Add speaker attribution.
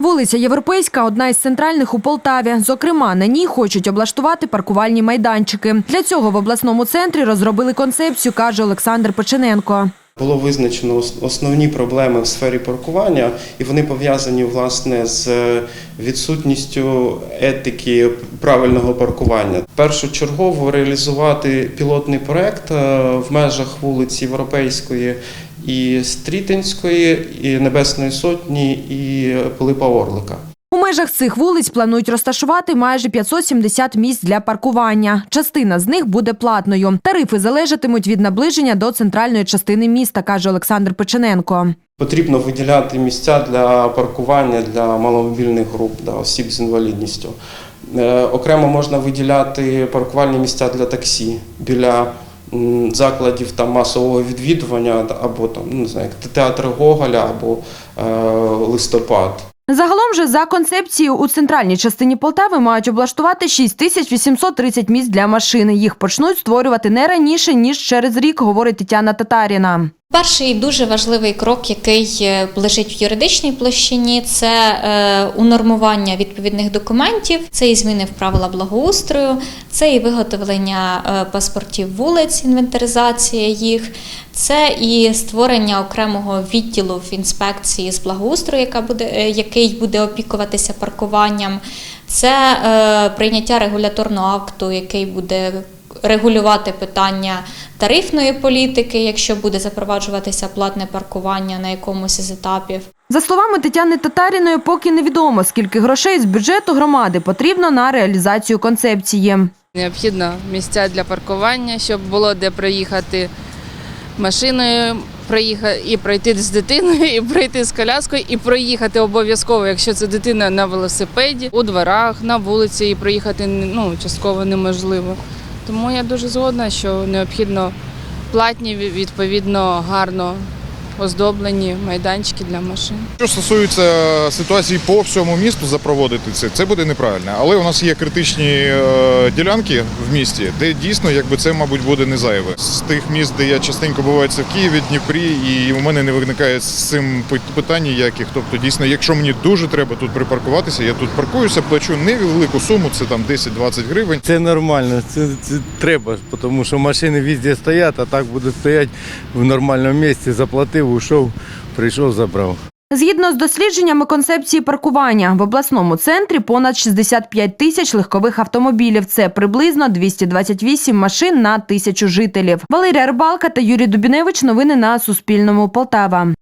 Speaker 1: Вулиця Європейська одна із центральних у Полтаві. Зокрема, на ній хочуть облаштувати паркувальні майданчики. Для цього в обласному центрі розробили концепцію, каже Олександр Печененко.
Speaker 2: Було визначено основні проблеми в сфері паркування, і вони пов'язані власне з відсутністю етики правильного паркування. Першочергово реалізувати пілотний проект е, в межах вулиць Європейської і Стрітинської, і Небесної Сотні, і Пилипа Орлика.
Speaker 1: У межах цих вулиць планують розташувати майже 570 місць для паркування. Частина з них буде платною. Тарифи залежатимуть від наближення до центральної частини міста, каже Олександр Печененко.
Speaker 2: Потрібно виділяти місця для паркування для маломобільних груп, да, осіб з інвалідністю. Е, Окремо можна виділяти паркувальні місця для таксі біля закладів там, масового відвідування або там, ну, не знаю, театр Гоголя або е, листопад.
Speaker 1: Загалом же за концепцією у центральній частині Полтави мають облаштувати 6830 місць для машини. Їх почнуть створювати не раніше ніж через рік, говорить Тетяна Татаріна.
Speaker 3: Перший дуже важливий крок, який е, лежить в юридичній площині, це е, унормування відповідних документів, це і зміни в правила благоустрою, це і виготовлення е, паспортів вулиць, інвентаризація їх, це і створення окремого відділу в інспекції з благоустрою, яка буде, який буде опікуватися паркуванням. Це прийняття регуляторного акту, який буде регулювати питання тарифної політики, якщо буде запроваджуватися платне паркування на якомусь із етапів.
Speaker 1: За словами Тетяни Татаріної, поки невідомо, скільки грошей з бюджету громади потрібно на реалізацію концепції.
Speaker 4: Необхідно місця для паркування, щоб було де проїхати машиною, проїхати і пройти з дитиною, і пройти з коляскою, і проїхати обов'язково, якщо це дитина на велосипеді, у дворах, на вулиці, і проїхати ну, частково неможливо. Тому я дуже згодна, що необхідно платні, відповідно, гарно оздоблені майданчики для машин.
Speaker 5: Що стосується ситуації по всьому місту запроводити це, це буде неправильно. Але у нас є критичні е, ділянки в місті, де дійсно якби це, мабуть, буде не зайве. З тих міст, де я частенько буваю, це в Києві, Дніпрі, і у мене не виникає з цим питань ніяких. Тобто, дійсно, якщо мені дуже треба тут припаркуватися, я тут паркуюся, плачу невелику суму, це там 10-20 гривень.
Speaker 6: Це нормально, це, це треба, тому що машини везде стоять, а так будуть стояти в нормальному місці, заплатив, ушов, прийшов, забрав.
Speaker 1: Згідно з дослідженнями концепції паркування, в обласному центрі понад 65 тисяч легкових автомобілів. Це приблизно 228 машин на тисячу жителів. Валерія Рибалка та Юрій Дубіневич. Новини на Суспільному. Полтава.